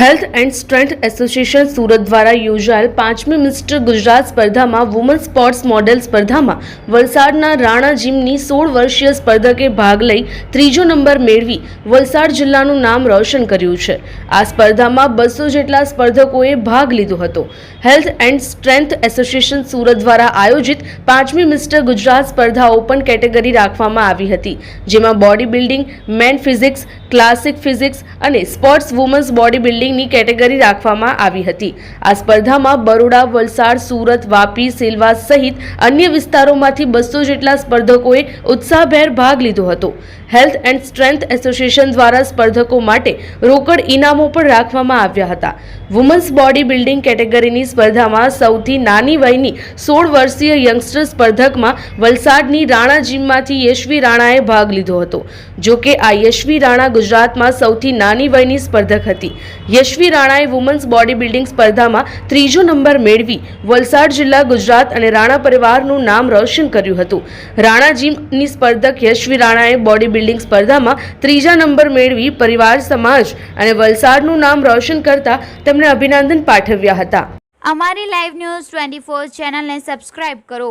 Health and strength association Surat દ્વારા યોજાયેલ પાંચમી મિસ્ટર ગુજરાત સ્પર્ધામાં વુમન સ્પોર્ટ્સ મોડેલ સ્પર્ધામાં વલસાડના રાણા જીમની સોળ વર્ષીય સ્પર્ધકે ભાગ લઈ ત્રીજો નંબર મેળવી વલસાડ જિલ્લાનું નામ રોશન કર્યું છે. આ સ્પર્ધામાં બસો જેટલા સ્પર્ધકોએ ભાગ લીધો હતો. Health and strength association Surat દ્વારા આયોજિત પાંચમી મિસ્ટર ગુજરાત સ્પર્ધા ઓપન કેટેગરી રાખવામાં આવી હતી, જેમાં body building, men physics, classic physics અને સ્પોર્ટ્સ વુમન્સ બોડી બિલ્ડિંગની કેટેગરી રાખવામાં આવી હતી. આ સ્પર્ધામાં બરોડા, વલસાડ, સુરત, વાપી, સેલવા સહિત અન્ય વિસ્તારોમાંથી બસો જેટલા સ્પર્ધકોએ ઉત્સાહભેર ભાગ લીધો હતો. હેલ્થ એન્ડ સ્ટ્રેન્થ એસોસિએશન દ્વારા સ્પર્ધકો માટે રોકડ ઇનામો પણ રાખવામાં આવ્યા હતા. વુમન્સ બોડી બિલ્ડિંગ કેટેગરીની સ્પર્ધામાં સૌથી નાની વયની સોળ વર્ષીય યંગસ્ટર સ્પર્ધકમાં વલસાડની રાણા જીમમાંથી યશવી રાણાએ ભાગ લીધો હતો. જો કે આ યશવી રાણા ગુજરાતમાં સૌથી નાની વયની સ્પર્ધક હતી. યશવી રાણાએ વુમન્સ બોડી બિલ્ડિંગ સ્પર્ધામાં ત્રીજો નંબર મેળવી વલસાડ જિલ્લા, ગુજરાત અને રાણા પરિવારનું નામ રોશન કર્યું હતું. રાણા જીમની સ્પર્ધક યશવી રાણાએ બોડી બિલ્ડિંગ સ્પર્ધામાં ત્રીજા નંબર મેળવી પરિવાર, સમાજ અને વલસાડનું નામ રોશન કરતા તેમણે અભિનંદન પાઠવ્યા હતા. અમારી લાઈવ ન્યૂઝ ટ્વેન્ટી ફોર ચેનલને સબસ્ક્રાઇબ કરો.